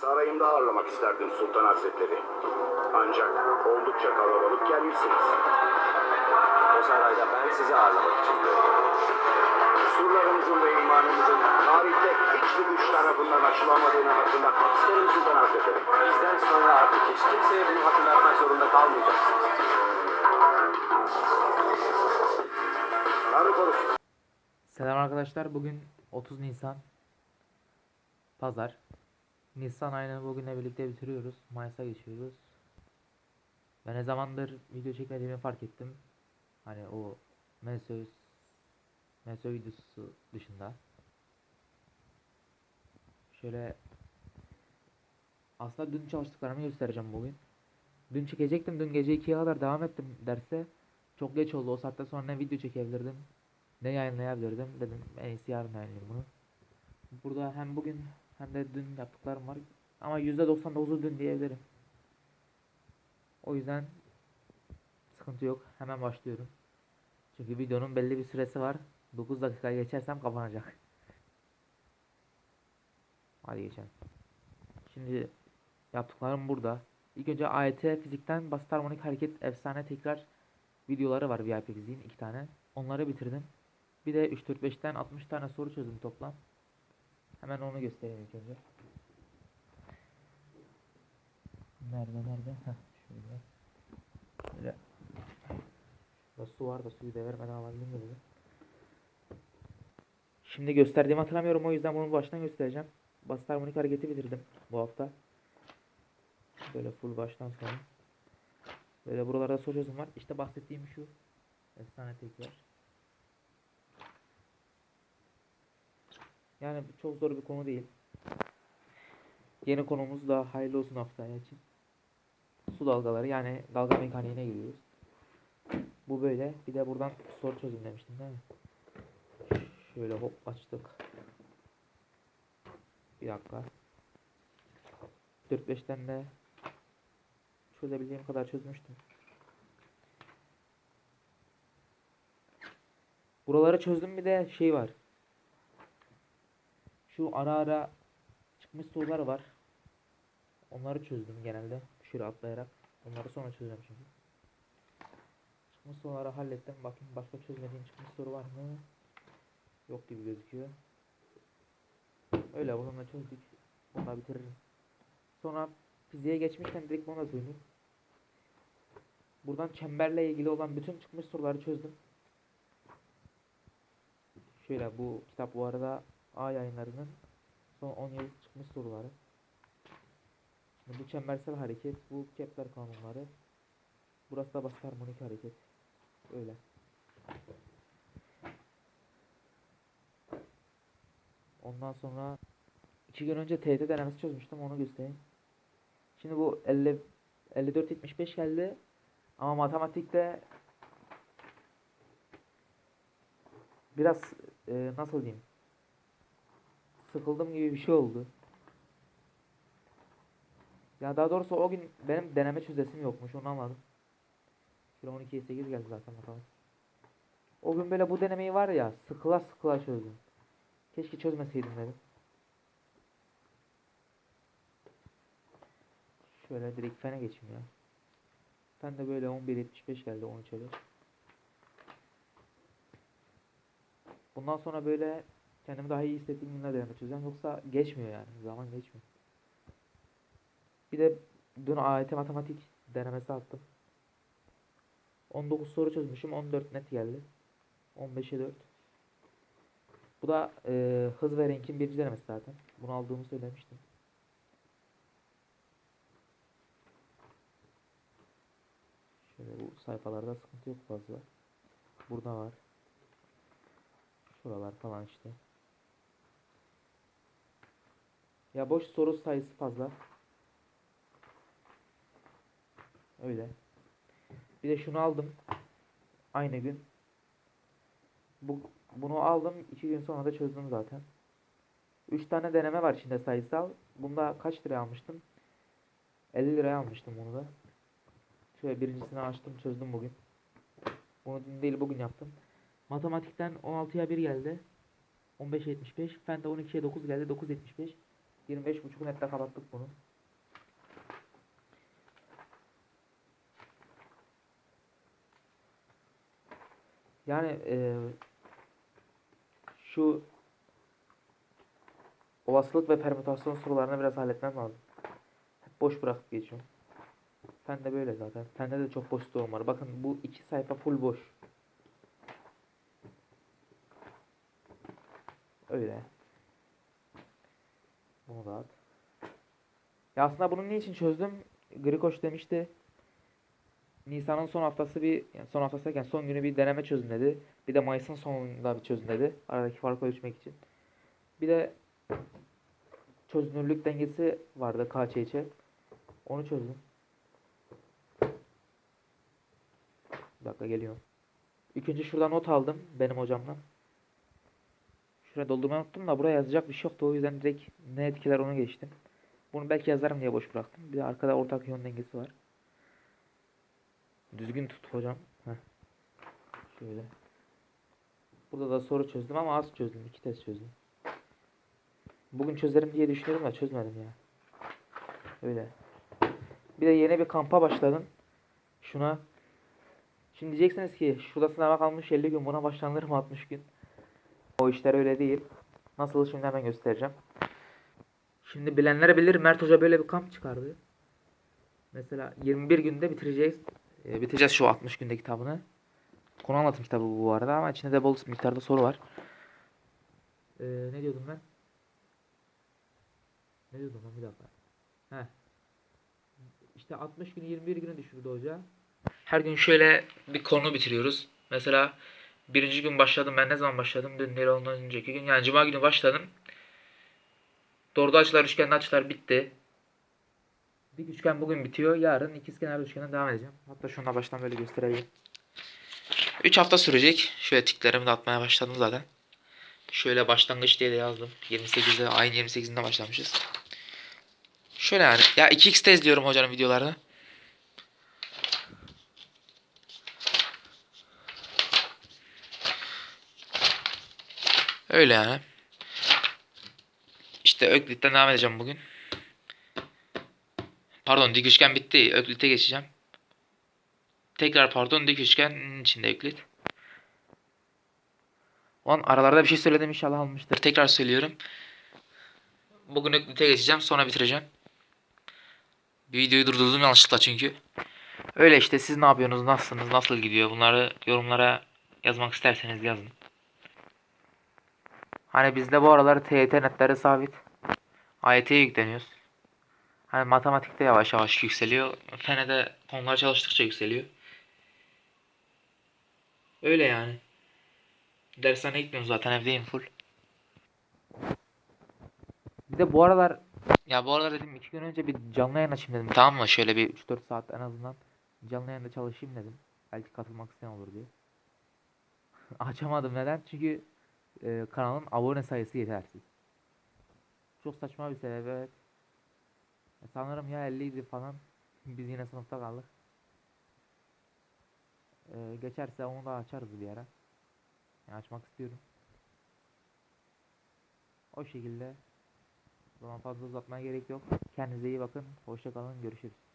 Sarayımda ağırlamak isterdim Sultan Hazretleri. Ancak oldukça kalabalık gelmişsiniz. O sarayda ben sizi ağırlamak için buradayım. Surlarımızın ve imanımızın tarihte hiçbir güç tarafından aşılamadığını hatırlatmak isterim Sultan Hazretleri. Bizden sonra artık hiç kimseye bunu hatırlatmak zorunda kalmayacaksınız. Tanrı korusun. Selam arkadaşlar. Bugün 30 Nisan. Pazar. Nisan ayını bugünle birlikte bitiriyoruz. Mayıs'a geçiyoruz. Ben ne zamandır video çekmediğimi fark ettim. Hani o Mesöz Mesö videosu dışında. Şöyle aslında dün çalıştıklarımı göstereceğim bugün. Dün çekecektim. Dün gece 2'ye kadar devam ettim derse. Çok geç oldu. O saatten sonra ne video çekebilirdim ne yayınlayabilirdim dedim en iyisi yarın yayınlayayım bunu. Burada hem bugün hem de dün yaptıklarım var ama %99'u dün diyebilirim. O yüzden sıkıntı yok hemen başlıyorum. Çünkü videonun belli bir süresi var. 9 dakika geçersem kapanacak. Hadi geçelim. Şimdi yaptıklarım burada. İlk önce AYT fizikten basit harmonik hareket efsane tekrar videoları var VIP fiziğin iki tane. Onları bitirdim. Bir de 3 4 5'ten 60 tane soru çözdüm toplam. Hemen onu göstereyim ilk önce. Nerede nerede? Heh, şöyle. Şöyle. Şurada su var da suyu da vermeden alabildim mi dedim. Şimdi gösterdiğimi hatırlamıyorum o yüzden bunu baştan göstereceğim. Basit harmonik hareketi bitirdim bu hafta. Böyle full baştan sona. Böyle buralarda soru çözüm var. İşte bahsettiğim şu. Efsane tekrar. Yani çok zor bir konu değil. Yeni konumuz da hayırlı olsun haftaya için. Su dalgaları yani dalga mekaniğine giriyoruz. Bu böyle. Bir de buradan soru çözüm demiştim değil mi? Şöyle hop açtık. Bir dakika. 4-5'ten de çözebildiğim kadar çözmüştüm. Buraları çözdüm bir de şey var. Şu ara ara çıkmış sorular var. Onları çözdüm genelde. Şöyle atlayarak. Onları sonra çözeceğim şimdi. Çıkmış soruları hallettim. Bakayım başka çözmediğim çıkmış soru var mı? Yok gibi gözüküyor. Öyle bununla çözdük. Bunu da bitiririm. Sonra fiziğe geçmişken direkt buna söyleyeyim. Buradan çemberle ilgili olan bütün çıkmış soruları çözdüm. Şöyle bu kitap bu arada A yayınlarının son 10 yıl çıkmış soruları. Şimdi bu çembersel hareket, bu Kepler kanunları. Burası da basit harmonik hareket. Öyle. Ondan sonra iki gün önce TYT denemesi çözmüştüm onu göstereyim. Şimdi bu 50 54 75 geldi. Ama matematikte biraz e, nasıl diyeyim? Sıkıldım gibi bir şey oldu. Ya daha doğrusu o gün benim deneme çözesim yokmuş onu anladım. Şöyle 12'ye 8 geldi zaten matematik. O gün böyle bu denemeyi var ya sıkıla sıkıla çözdüm. Keşke çözmeseydim dedim. Şöyle direkt fene geçeyim ya. Ben de böyle 11.75 geldi 13'e 5. Bundan sonra böyle kendimi daha iyi hissettiğim günler deneme çözeceğim. Yoksa geçmiyor yani. Zaman geçmiyor. Bir de dün AYT matematik denemesi attım. 19 soru çözmüşüm. 14 net geldi. 15'e 4. Bu da e, hız ve renkin birinci denemesi zaten. Bunu aldığımı söylemiştim. Şöyle bu sayfalarda sıkıntı yok fazla. Burada var. Şuralar falan işte. Ya boş soru sayısı fazla. Öyle. Bir de şunu aldım. Aynı gün. Bu, bunu aldım. iki gün sonra da çözdüm zaten. 3 tane deneme var içinde sayısal. Bunda kaç liraya almıştım? 50 liraya almıştım bunu da. Şöyle birincisini açtım çözdüm bugün. Bunu dün değil bugün yaptım. Matematikten 16'ya 1 geldi. 15.75. Fende 12'ye 9 geldi. 9.75. 25.5 nette kapattık bunu. Yani eee, şu olasılık ve permütasyon sorularını biraz halletmem lazım. Hep boş bırakıp geçiyorum. Fen de böyle zaten. Fende de çok boş sorum var. Bakın bu iki sayfa full boş. Öyle. Bunu da at. Ya aslında bunu niçin çözdüm? Grikoş demişti. Nisan'ın son haftası bir yani son haftası derken son günü bir deneme çözün dedi. Bir de Mayıs'ın sonunda bir çözün dedi. Aradaki farkı ölçmek için. Bir de çözünürlük dengesi vardı KÇÇ. Onu çözdüm. Bir dakika geliyorum. İlk önce şuradan not aldım benim hocamdan. Şuraya doldurmayı unuttum da buraya yazacak bir şey yoktu. O yüzden direkt ne etkiler onu geçtim. Bunu belki yazarım diye boş bıraktım. Bir de arkada ortak yön dengesi var. Düzgün tut hocam. Heh. Şöyle. Burada da soru çözdüm ama az çözdüm. iki test çözdüm. Bugün çözerim diye düşünüyorum da çözmedim ya. Öyle. Bir de yeni bir kampa başladım. Şuna. Şimdi diyeceksiniz ki şurada sınava kalmış 50 gün buna başlanır mı 60 gün? O işler öyle değil. Nasıl şimdi hemen göstereceğim. Şimdi bilenlere bilir Mert Hoca böyle bir kamp çıkardı. Mesela 21 günde bitireceğiz. e, bitireceğiz şu 60 günde kitabını. Konu anlatım kitabı bu arada ama içinde de bol miktarda soru var. Ee, ne diyordum ben? Ne diyordum ben bir dakika. Heh. İşte 60 günü 21 güne düşürdü hoca. Her gün şöyle bir konu bitiriyoruz. Mesela birinci gün başladım. Ben ne zaman başladım? Dün değil ondan önceki gün. Yani cuma günü başladım. Doğruda açılar, üçgende açılar bitti. Bir üçgen bugün bitiyor. Yarın ikizkenar üçgene devam edeceğim. Hatta şuna baştan böyle göstereyim. 3 hafta sürecek. Şöyle tiklerimi de atmaya başladım zaten. Şöyle başlangıç diye de yazdım. 28'de ayın 28'inde başlamışız. Şöyle yani. Ya 2x tez diyorum hocanın videolarını. Öyle yani. İşte Öklit'ten devam edeceğim bugün. Pardon dik üçgen bitti. Öklit'e geçeceğim. Tekrar pardon dik üçgenin içinde Öklit. Ulan aralarda bir şey söyledim inşallah almıştır. Tekrar söylüyorum. Bugün Öklit'e geçeceğim sonra bitireceğim. Bir videoyu durdurdum yanlışlıkla çünkü. Öyle işte siz ne yapıyorsunuz, nasılsınız, nasıl gidiyor bunları yorumlara yazmak isterseniz yazın. Hani bizde bu aralar TYT netleri sabit. AYT'ye yükleniyoruz. Hani matematikte yavaş yavaş yükseliyor. Fene de konular çalıştıkça yükseliyor. Öyle yani. Dershaneye gitmiyorum zaten evdeyim full. Bir de bu aralar ya bu aralar dedim iki gün önce bir canlı yayın açayım dedim tamam mı? Şöyle bir 3-4 saat en azından canlı yayında çalışayım dedim. Belki katılmak isteyen olur diye. Açamadım neden? Çünkü e, kanalın abone sayısı yetersiz. Çok saçma bir sebep evet. Sanırım ya 50 idi falan. Biz yine sınıfta kaldık. E, geçerse onu da açarız bir ara. Yani açmak istiyorum. O şekilde. Zaman fazla uzatmaya gerek yok. Kendinize iyi bakın. Hoşça kalın. Görüşürüz.